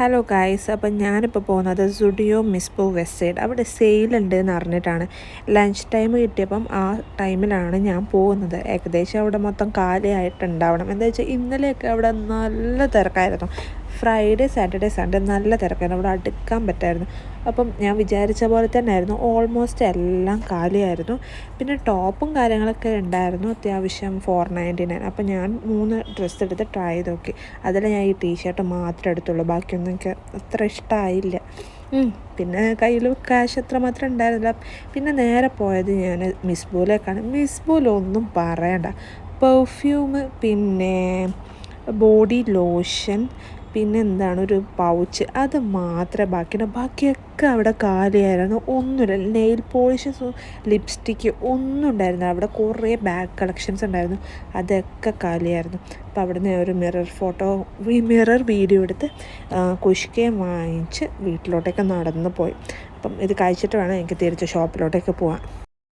Hello guys അപ്പം ഞാനിപ്പോൾ പോകുന്നത് സുഡിയോ മിസ്പോ വെസ്റ്റ് സൈഡ് അവിടെ സെയിലുണ്ട് എന്ന് അറിഞ്ഞിട്ടാണ് ലഞ്ച് ടൈം കിട്ടിയപ്പം ആ ടൈമിലാണ് ഞാൻ പോകുന്നത്. ഏകദേശം അവിടെ മൊത്തം കാലിയായിട്ടുണ്ടാവണം. എന്താ വെച്ചാൽ ഇന്നലെയൊക്കെ അവിടെ നല്ല തിരക്കായിരുന്നു. ഫ്രൈഡേ സാറ്റർഡേ സൺഡേ നല്ല തിരക്കായിരുന്നു. അവിടെ അടുക്കാൻ പറ്റായിരുന്നു. അപ്പം ഞാൻ വിചാരിച്ച പോലെ തന്നെ ആയിരുന്നു ഓൾമോസ്റ്റ് എല്ലാം കാലിയായിരുന്നു. പിന്നെ ടോപ്പും കാര്യങ്ങളൊക്കെ ഉണ്ടായിരുന്നു. അത്യാവശ്യം ഫോർ നയന്റി നയൻ അപ്പം ഞാൻ മൂന്ന് ഡ്രസ്സ് എടുത്ത് ട്രൈ ചെയ്ത് നോക്കി. അതിൽ ഞാൻ ഈ ടീഷർട്ട് മാത്രമേ എടുത്തുള്ളൂ. ബാക്കിയൊന്നും എനിക്ക് അത്ര ഇഷ്ടമായില്ല പിന്നെ കയ്യിൽ ക്യാഷ് അത്ര മാത്രം ഉണ്ടായിരുന്നില്ല. പിന്നെ നേരെ പോയത് ഞാൻ മിസ്ബൂലേക്കാണ് മിസ്ബൂലൊന്നും പറയണ്ട. പെർഫ്യൂം പിന്നെ ബോഡി ലോഷൻ പിന്നെ എന്താണ് ഒരു പൗച്ച്? അത് മാത്രമേ ബാക്കിയുണ്ട് ബാക്കിയൊക്കെ അവിടെ കാലിയായിരുന്നു. ഒന്നുമില്ല. നെയിൽ പോളിഷസ് ലിപ്സ്റ്റിക്ക് ഒന്നും ഉണ്ടായിരുന്നു അവിടെ കുറേ ബാഗ് കളക്ഷൻസ് ഉണ്ടായിരുന്നു. അതൊക്കെ കാലിയായിരുന്നു. അപ്പോൾ അവിടെ നിന്ന് ഒരു മിറർ ഫോട്ടോ മിറർ വീഡിയോ എടുത്ത് കുഷ്കയും വാങ്ങിച്ച് വീട്ടിലോട്ടൊക്കെ നടന്നു പോയി. അപ്പം ഇത് കഴിച്ചിട്ട് വേണം എനിക്ക് തിരിച്ച് ഷോപ്പിലോട്ടൊക്കെ പോകാൻ